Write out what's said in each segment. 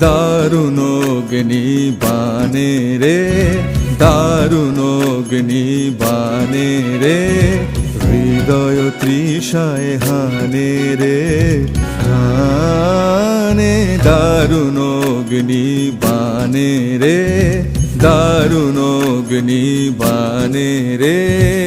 দারুণগ্নি বানে রে দারুণগ্নি বানে রে, হৃদয় তৃষায় হানে রে, হানে দারুণগ্নি বানে রে দারুণগ্নি বানে রে।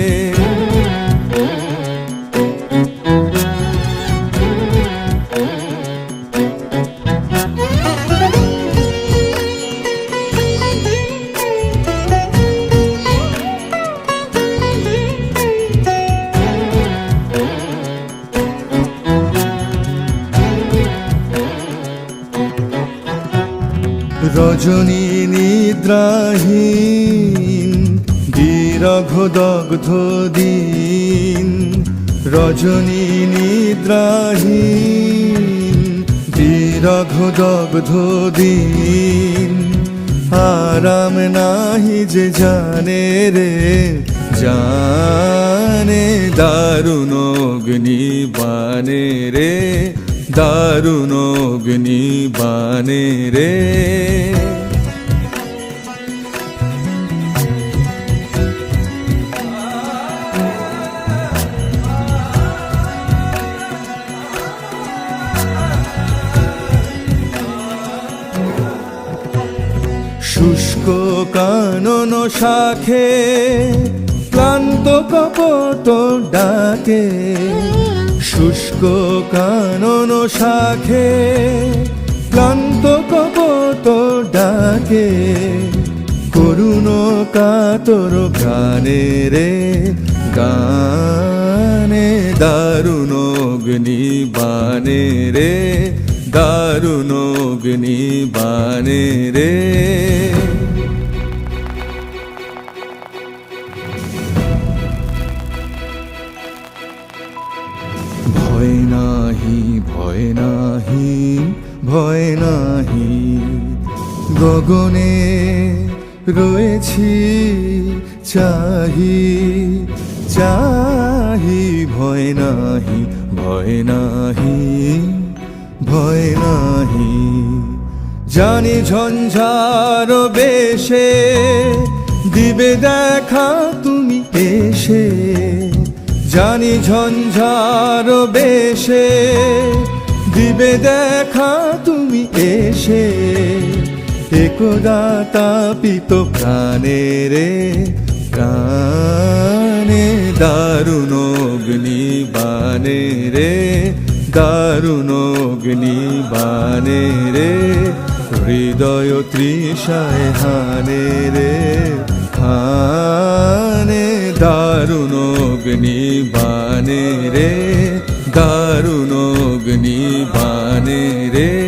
রজনী নিদ্রাহীন দীর্ঘ দগ্ধ দিন রজনী নিদ্রাহীন দীর্ঘ দগ্ধ দিন আরাম নাহি যে জানে রে, জানে দারুণ অগ্নি বানে রে, দারুণ অগ্নি বানে রে। শুষ্ক কানন শাখে, ক্লান্ত কপত ডাকে। শুষ্ক কানন শাখে, ক্লান্ত কপত ডাকে। করুণ কাতর গানে রে, গানে দারুণ অগ্নি বানে রে, দারুণ অগ্নি বানে রে। ভয় নাহি ভয় নাহি। গগনে রয়েছি চাহি চাহি, ভয় নাহি ভয় নাহি ভয় নাহি। জানি ঝঞ্ঝার বেশে দিবে দেখা তুমি এসে। জানি ঝঞ্ঝার বেশে দিবে দেখা তুমি এসে। একদা তাপিত প্রাণে রে প্রাণে দারুণ অগ্নি বানে রে দারুণ অগ্নি বানে রে হৃদয় তৃষায় হানে রে হানে দারুণ অগ্নি বানে রে দারুণ অগ্নি বানে রে